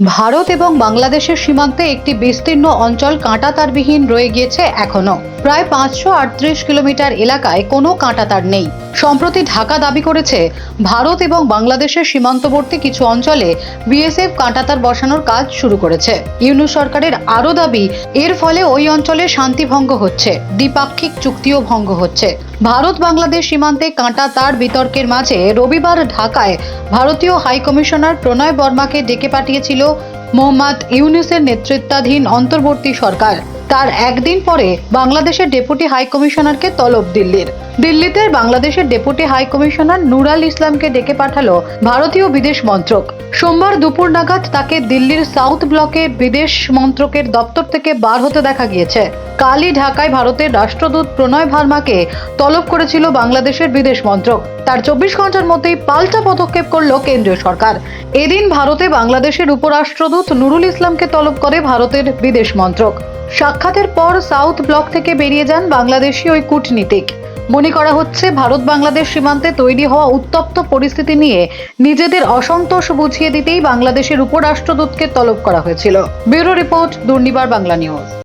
ভারত এবং বাংলাদেশের সীমান্তে একটি বিস্তীর্ণ অঞ্চল কাঁটাতারবিহীন রয়ে গিয়েছে এখনও। প্রায় পাঁচশো আটত্রিশ কিলোমিটার এলাকায় কোনো কাঁটাতার নেই। সম্প্রতি ঢাকা দাবি করেছে, ভারত এবং বাংলাদেশের সীমান্তবর্তী কিছু অঞ্চলে বিএসএফ কাঁটাতার বসানোর কাজ শুরু করেছে। ইউনুস সরকারের আরও দাবি, এর ফলে ওই অঞ্চলে শান্তি ভঙ্গ হচ্ছে, দ্বিপাক্ষিক চুক্তিও ভঙ্গ হচ্ছে। ভারত বাংলাদেশ সীমান্তে কাঁটা তার বিতর্কের মাঝে রবিবার ঢাকায় ভারতীয় হাইকমিশনার প্রণয় বর্মাকে ডেকে পাঠিয়েছিল মোহাম্মদ ইউনুসের নেতৃত্বাধীন অন্তর্বর্তী সরকার। তার একদিন পরে বাংলাদেশের ডেপুটি হাই কমিশনারকে তলব দিল্লির। দিল্লিতে বাংলাদেশের ডেপুটি হাই কমিশনার নুরাল ইসলামকে ডেকে পাঠালো ভারতীয় বিদেশ মন্ত্রক। সোমবার দুপুর নাগাদ তাকে দিল্লির সাউথ ব্লকে বিদেশ মন্ত্রকের দপ্তর থেকে বার হতে দেখা গিয়েছে। কালই ঢাকায় ভারতের রাষ্ট্রদূত প্রণয় ভার্মাকে তলব করেছিল বাংলাদেশের বিদেশ মন্ত্রক। তার চব্বিশ ঘণ্টার মধ্যেই পাল্টা পদক্ষেপ করল কেন্দ্রীয় সরকার। এদিন ভারতে বাংলাদেশের উপরাষ্ট্রদূত নুরুল ইসলামকে তলব করে ভারতের বিদেশ মন্ত্রক। সাক্ষাতের পর সাউথ ব্লক থেকে বেরিয়ে যান বাংলাদেশি ওই কূটনীতিক। মনে করা হচ্ছে ভারত বাংলাদেশ সীমান্তে তৈরি হওয়া উত্তপ্ত পরিস্থিতি নিয়ে নিজেদের অসন্তোষ বুঝিয়ে দিতেই বাংলাদেশের উপরাষ্ট্রদূতকে তলব করা হয়েছিল। Bureau report Durnibar Bangla news.